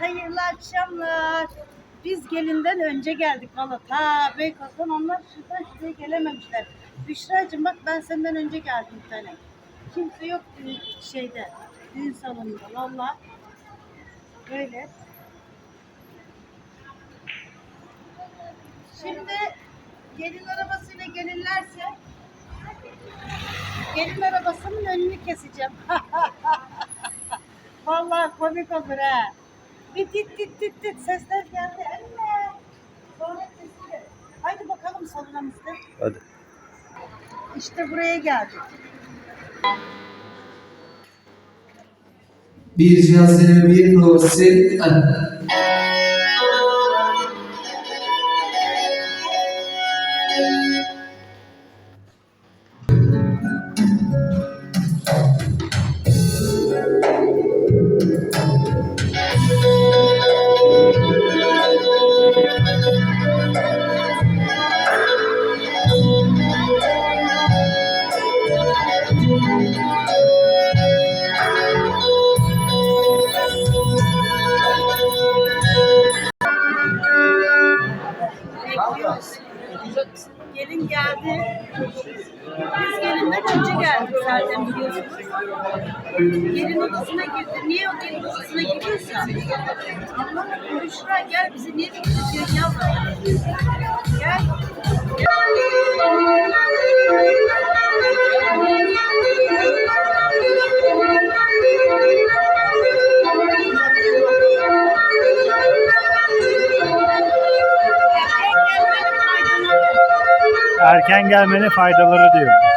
hayırlı akşamlar. Biz gelinden önce geldik valla ta Beykoz'dan onlar şuradan şuraya gelememişler. Büşra'cığım bak ben senden önce geldim tane. Kimse yok düğün şeyde, düğün salonunda valla. Böyle. Şimdi gelin arabasıyla gelirlerse gelin arabasının önünü keseceğim. Vallahi komik olur ha. Bir tit tit tit tit sesler geldi. Anne. Sonra kesilir. Haydi bakalım salonumuzda. Hadi. İşte buraya geldik. Bir cihazı bir prosi. Büşra gel bizi niye tutuyorsun yavrum? Gel. Erken gelmenin faydaları diyor.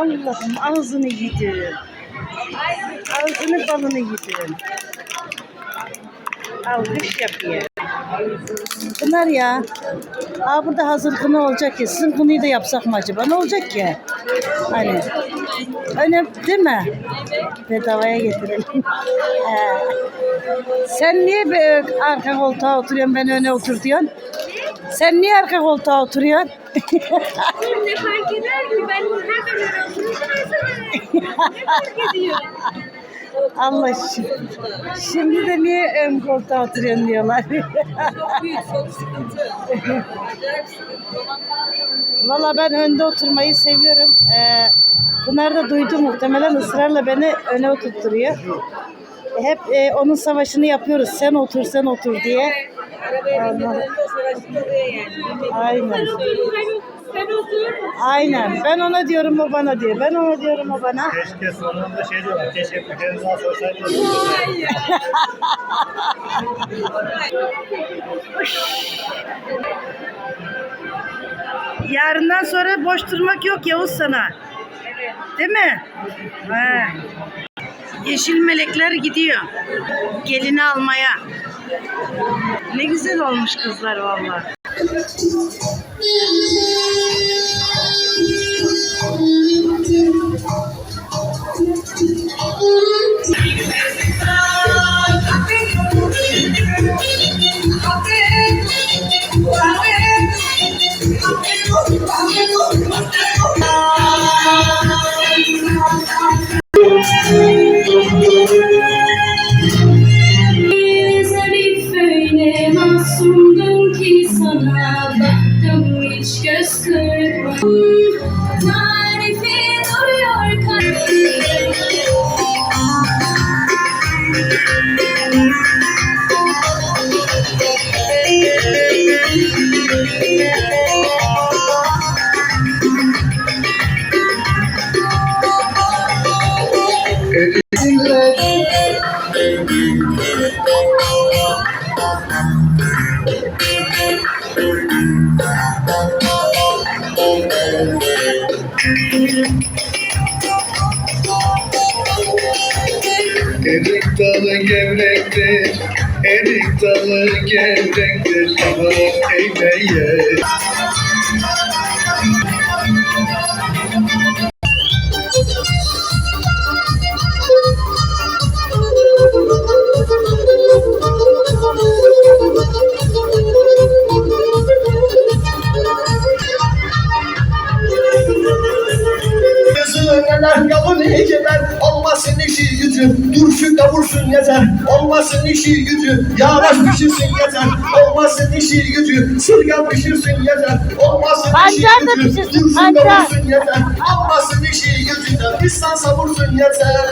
Allah'ım ağzını yedim. Ağzını balını yedim. Alkış yapıyor. Bunlar ya. Aa burada hazır kına olacak ki. Sizin kınayı da yapsak mı acaba? Ne olacak ki? Hani. Önemli değil mi? Bedavaya getirelim. He. Sen niye arka koltuğa oturuyorsun, ben öne oturtuyorsun? Sen niye arka koltuğa oturuyorsun? Ne fark eder ki ben öyle oturursam ne fark ediyor? Allah şi- Şimdi de niye ön koltuğa oturuyorsun diyorlar. Çok büyük, çok sıkıntı. Acayip sıkıntı. Valla ben önde oturmayı seviyorum. Ee, Pınar da duydu muhtemelen ısrarla beni öne oturtturuyor. Hep e, onun savaşını yapıyoruz. Sen otur, sen otur diye. Yani. Aynen. Aynen. Ben ona diyorum, o bana diyor. Ben ona diyorum, o bana. Keşke sonunda şey diyorlar. Keşke sorsaydınız. Ya. Yarından sonra boş durmak yok Yavuz sana. Değil mi? He. Yeşil melekler gidiyor. Gelini almaya. Ne güzel olmuş kızlar vallahi. Hiç göz Erik dalı gevrektir, erik dalı gevrektir, ama eyleye. Neler yavun heceler Olmasın işi gücü Dursun kavursun yeter. Olmasın işi gücü Yavaş pişirsin yeter. Olmasın işi gücü Sırgan pişirsin yeter. Olmasın işi gücü Dursun kavursun yeter. Olmasın işi gücü Pistan savursun yeter.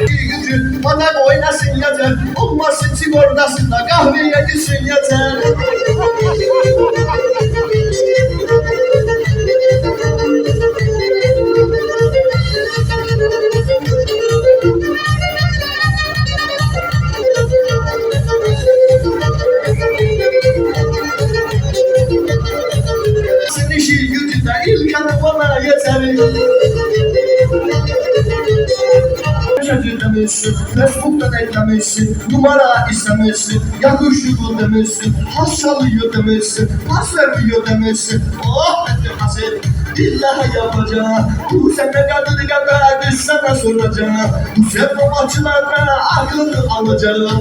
Gücü Bana oynasın yeter. Olmasın sigortasında Kahveye gitsin yeter Eklemişsin, numara istemişsin, yakışıklı demişsin, has çalıyor demişsin, pas veriyor demişsin. Oh etti haset, billahi yapacağım. Bu sene kadını kadar biz sana soracağım. Bu sene maçlarda aklını alacağım.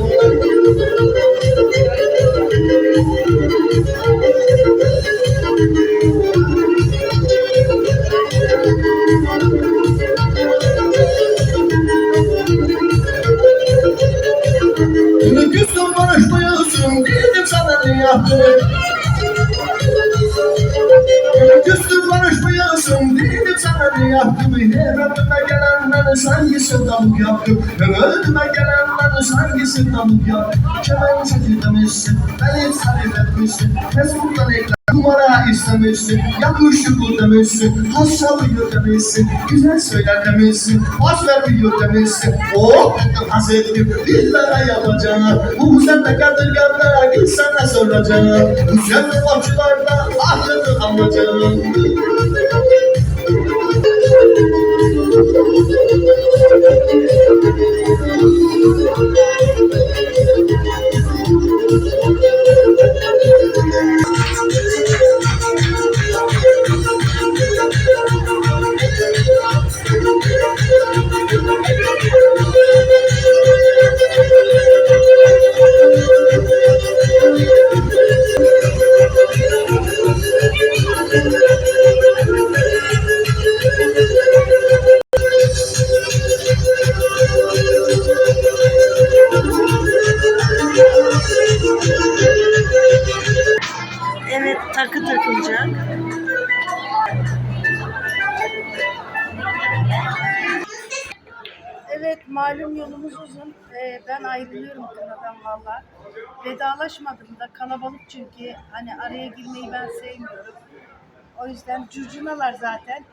Bunu Bunu küstüm konuşmuyorsun Dedim sana ne yaptım Her önüme gelenleri sanki sevdalık yaptım Her önüme gelenleri sanki sevdalık yaptım Kemen çekil demişsin Beni sarı etmişsin Facebook'tan ekle Numara istemişsin, yakışıklı demişsin, has çalıyor demişsin, güzel söyler az veriyor demişsin. Oh dedim haz ettim, dillere yapacağım. Bu sende kadırganda git sana soracağım. Bu sende bakçılarda kınadan valla. Vedalaşmadım da kalabalık çünkü hani araya girmeyi ben sevmiyorum. O yüzden curcunalar zaten.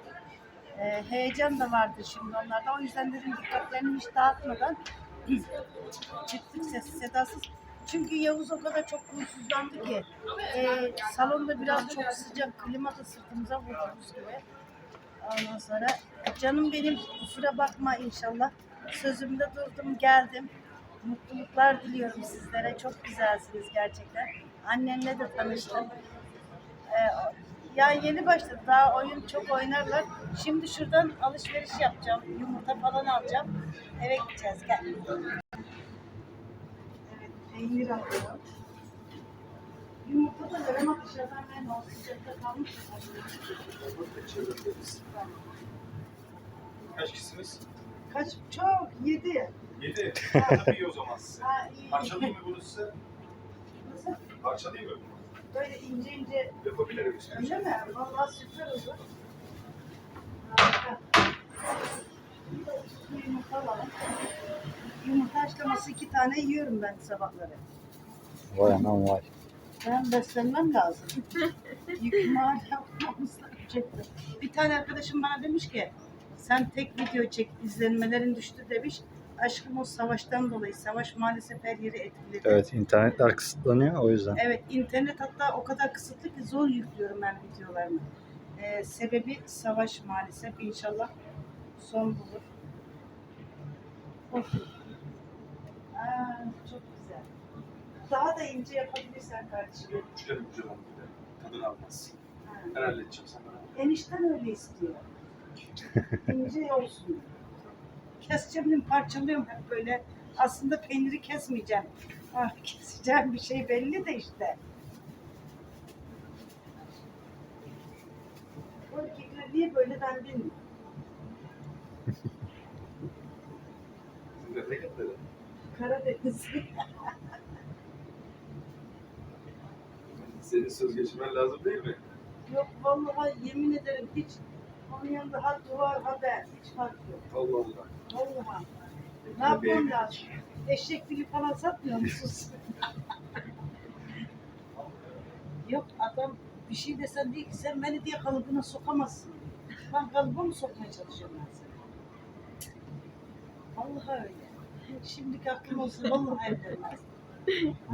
Ee, heyecan da vardı şimdi onlarda. O yüzden dedim dikkatlerini hiç dağıtmadan çıktık sessiz sedasız. Çünkü Yavuz o kadar çok huysuzlandı ki e, salonda biraz çok sıcak klima da sırtımıza vurdu buz gibi. Ondan sonra canım benim kusura bakma inşallah. Sözümde durdum geldim. Mutluluklar diliyorum sizlere. Çok güzelsiniz gerçekten. Annenle de tanıştım. Ee, ya yeni başladı. Daha oyun çok oynarlar. Şimdi şuradan alışveriş yapacağım. Yumurta falan alacağım. Eve gideceğiz. Gel. Evet, peynir alıyorum. Yumurta da ama dışarıdan ben o sıcakta kalmış. Kaç kişisiniz? Kaç? Çok. Yedi. Yedi. Tabii iyi o zaman size. Ha, iyi. Parçalayayım mı bunu size? Nasıl? Parçalayayım mı? Böyle ince ince. Yapabilirim istiyorsan. Öyle mi? Vallahi süper olur. Harika. Yumurta var. Yumurta haşlaması iki tane yiyorum ben sabahları. Vay anam vay. Ben beslenmem lazım. Yükümü hala yapmamız gerekecektir. Bir tane arkadaşım bana demiş ki sen tek video çek izlenmelerin düştü demiş. Aşkım o savaştan dolayı. Savaş maalesef her yeri etkiledi. Evet internetler kısıtlanıyor o yüzden. Evet, internet hatta o kadar kısıtlı ki zor yüklüyorum ben videolarımı. Ee, sebebi savaş maalesef. İnşallah son bulur. Of. Aa, çok güzel. Daha da ince yapabilirsen kardeşim. Yok güzel güzel oldu. Tadını almaz. Ha. Ben halledeceğim sen bana. Enişten öyle istiyor. İnce olsun. Keseceğim, parçalıyorum hep böyle. Aslında peyniri kesmeyeceğim. Ah, keseceğim bir şey belli de işte. Bu erkekler niye böyle ben bilmiyorum. Karadeniz. Senin söz geçirmen lazım değil mi? yok vallahi yemin ederim hiç onun yanında ha duvar ha ben. Hiç fark yok. Allah Allah. Vallahi. Ne yapmam lazım? Eşek dili falan satmıyor musunuz? Yok adam bir şey desen değil ki sen beni diye kalıbına sokamazsın. Ben kalıba mı sokmaya çalışıyorum ben seni? Vallahi öyle. Şimdiki aklım olsun vallahi evlenmez.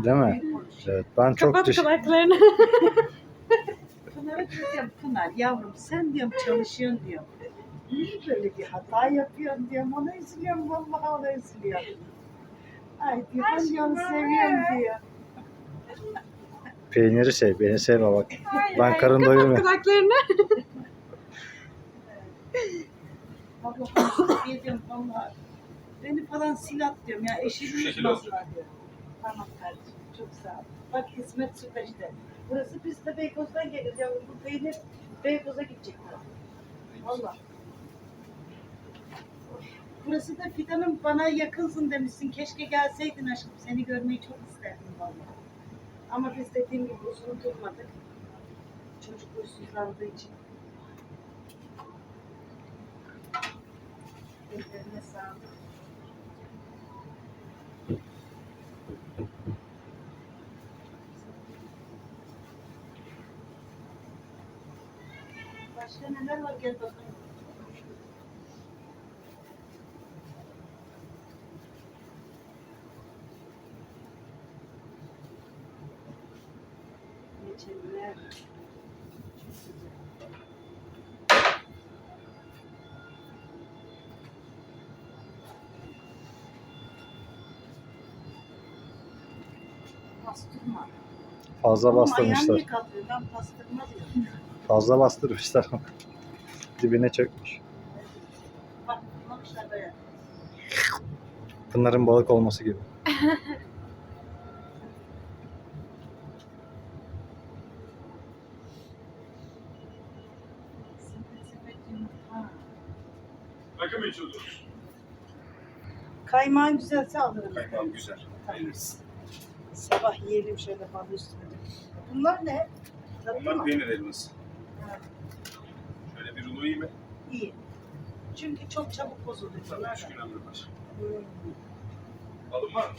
Değil mi? Evet ben çok Kapat düş kulaklarını. Pınar'a diyorum Pınar yavrum sen diyorum çalışıyorsun diyorum. Niye böyle bir hata yapıyorsun diyorum ona üzülüyorum vallahi ona üzülüyorum. Ay diyor ben diyorum seviyorum diyor. peyniri sev beni sevme bak. Ben karın doyurmuyorum. kulaklarını. Vallahi diye diyorum vallahi. Beni falan sil at diyorum ya Şu eşimi şekilde yutmasınlar diyor. Tamam kardeşim çok sağ ol. Bak hizmet süper. Burası biz de Beykoz'dan geliriz ya bu peynir Beykoz'a gidecekler. Vallahi. Burası da Fidan'ım bana yakınsın demişsin. Keşke gelseydin aşkım. Seni görmeyi çok isterdim vallahi. Ama biz dediğim gibi uzun durmadık. Çocuk huysuzlandığı için. Ellerine sağlık. Neler var gel. Reçeller. Pastırma. Fazla ayağım bastırmışlar. Ben diyorum. Fazla bastırmışlar. Dibine çökmüş. Pınar'ın balık olması gibi. Rakı mı içiyordunuz? Kaymağın güzelse alırım. Kaymağım güzel. Beğeniriz. Sabah yiyelim şöyle bal üstüne. Bunlar ne? Tatlı mı? peynir elması. Ha, Rulo iyi mi? İyi. Çünkü çok çabuk bozuluyor. Tabii üç gün ömrü var. Hmm. Alın var mı?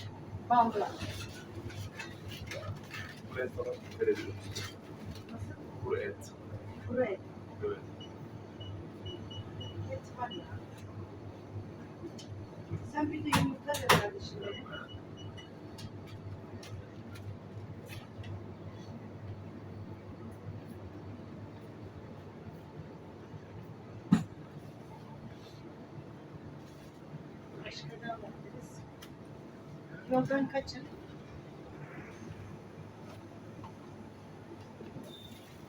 Ballı. Kuru et falan verebilirim. Nasıl? Kuru et. Kuru et. Evet. Et var ya. Sen bir de yumurta ver kardeşim. Yoldan kaçın.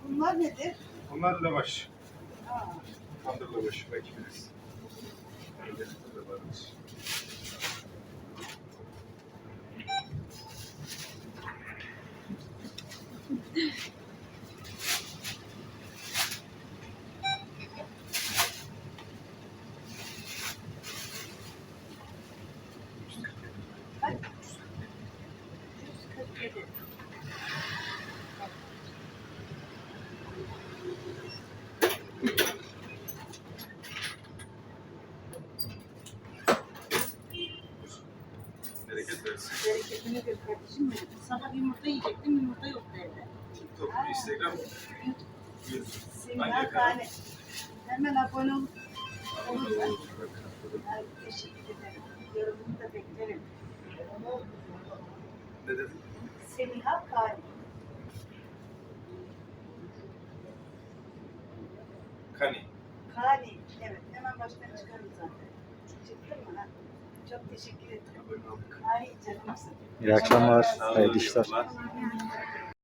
Bunlar nedir? Bunlar lavaş. Tandır lavaşı belki biliriz. Lezzetli benim. Sabah yumurta yiyecektim, yumurta yoktu evde. TikTok, Instagram, YouTube. Senin Hangi hastane. Hemen abone ol. Olursan. Ay, teşekkür ederim. Yorumunu da beklerim. Ne dedin? Semiha Kani. Kani. Kani. Evet, hemen baştan çıkarım zaten. Çıktın mı? Ha? Çok teşekkür ederim. İyi akşamlar. Hayırlı işler.